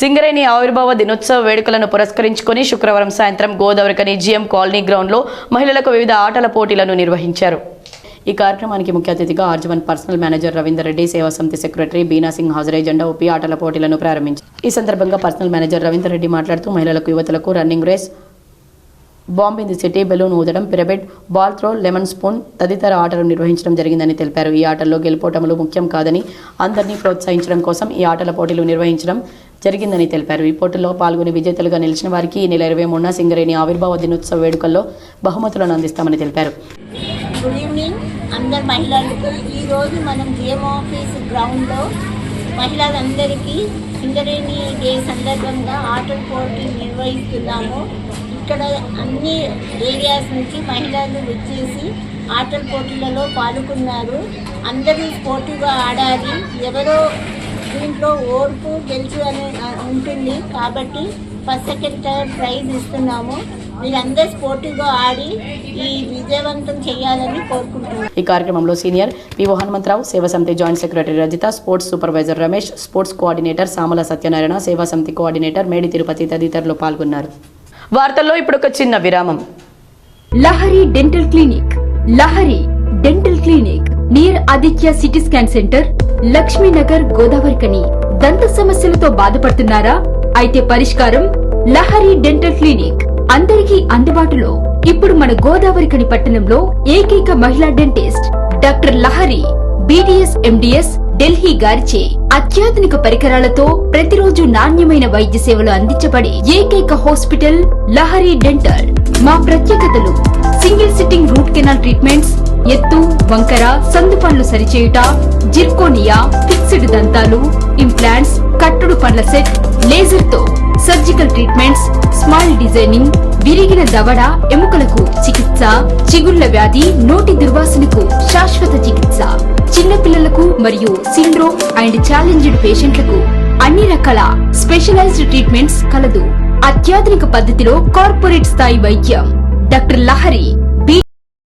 సింగరేణి ఆవిర్భావ దినోత్సవ వేడుకలను పురస్కరించుకొని శుక్రవారం సాయంత్రం గోదావరికని జిఎం కాలనీ గ్రౌండ్లో మహిళలకు వివిధ ఆటల పోటీలను నిర్వహించారు. ఈ కార్యక్రమానికి ముఖ్య అతిథిగా ఆర్జవన్ పర్సనల్ మేనేజర్ రవీందర్ రెడ్డి సేవా సమితి సెక్రటరీ బీనా సింగ్ హాజరై జెండా ఊపి ఆటల పోటీలను ప్రారంభించారు. ఈ సందర్భంగా పర్సనల్ మేనేజర్ రవీందర్ రెడ్డి మాట్లాడుతూ మహిళలకు యువతలకు running race bomb in the city balloon ఊదడం పిరబెట్ బాల్ త్రో లెమన్ స్పూన్ తదితర ఆటలు నిర్వహించడం జరిగిందని తెలిపారు. ఈ ఆటల్లో గెలుపోటములు ముఖ్యం కాదని అందరినీ ప్రోత్సహించడం కోసం ఈ ఆటల పోటీలు నిర్వహించడం జరిగిందని తెలిపారు. ఈ పోటీల్లో పాల్గొని విజేతలుగా నిలిచిన వారికి ఈ నెల ఇరవై మూడున సింగరేణి ఆవిర్భావ దినోత్సవ వేడుకల్లో బహుమతులను అందిస్తామని తెలిపారు. గుడ్ ఈవినింగ్ అందరు మహిళలకు. ఈరోజు మనం జిఎం ఆఫీస్ గ్రౌండ్లో మహిళలందరికీ సింగరేణి డే సందర్భంగా ఆటల పోటీ నిర్వహిస్తున్నాము. ఇక్కడ అన్ని ఏరియాస్ నుంచి మహిళలు వచ్చేసి ఆటల పోటీలలో పాల్గొన్నారు. అందరూ స్పోర్టివ్గా ఆడాలి. ఎవరో దీంట్లో ఓర్పు గెలుచు అని ఉంటుంది. కాబట్టి ఫస్ట్ సెకండ్ థర్డ్ ప్రైజ్ ఇస్తున్నాము. మీరందరూ స్పోర్టివ్గా ఆడి ఈ విజయవంతం చేయాలని కోరుకుంటున్నాను ఈ కార్యక్రమంలో సీనియర్ పిఓ హనుమంతరావు సేవా సమితి joint secretary Rajitha sports supervisor Ramesh sports coordinator Samala Satyanarayana సేవా సమితి కోఆర్డినేటర్ మేడి తిరుపతి తదితరులు పాల్గొన్నారు. వార్తల్లో ఇప్పుడు ఒక చిన్న విరామం. Lahari dental clinic. Lahari dental clinic. Near Aditya city scan centre Lakshminagar Godavarikhani దంత సమస్యలతో బాధపడుతున్నారా? అయితే పరిష్కారం లహరి డెంటల్ క్లినిక్. అందరికీ అందుబాటులో. ఇప్పుడు మన గోదావరికని పట్టణంలో ఏకైక మహిళా dentist doctor Lahari BDS MDS Delhi గారిచే అత్యాధునిక పరికరాలతో ప్రతిరోజు నాణ్యమైన వైద్య సేవలు అందించబడే ఏకైక హాస్పిటల్ లహరి డెంటల్. మా ప్రత్యేకతలు single sitting root canal treatments ఎత్తు వంకర సందుపండ్లు సరిచేయుట జిర్కోనియా ఫిక్స్డ్ దంతాలు ఇంప్లాంట్స్ కట్టుడు పండ్ల సెట్ లేజర్తో సర్జికల్ ట్రీట్మెంట్స్ స్మైల్ డిజైనింగ్ విరిగిన దవడ ఎముకలకు చికిత్స చిగుళ్ళ వ్యాధి నోటి దుర్వాసనకు శాశ్వత చికిత్స. చిన్నపిల్లలకు మరియు సిండ్రోమ్ అండ్ ఛాలెంజ్డ్ పేషెంట్లకు అన్ని రకాల స్పెషలైజ్డ్ ట్రీట్మెంట్స్ కలదు. అత్యాధునిక పద్ధతిలో కార్పొరేట్ స్థాయి వైద్యం. డాక్టర్ లహరి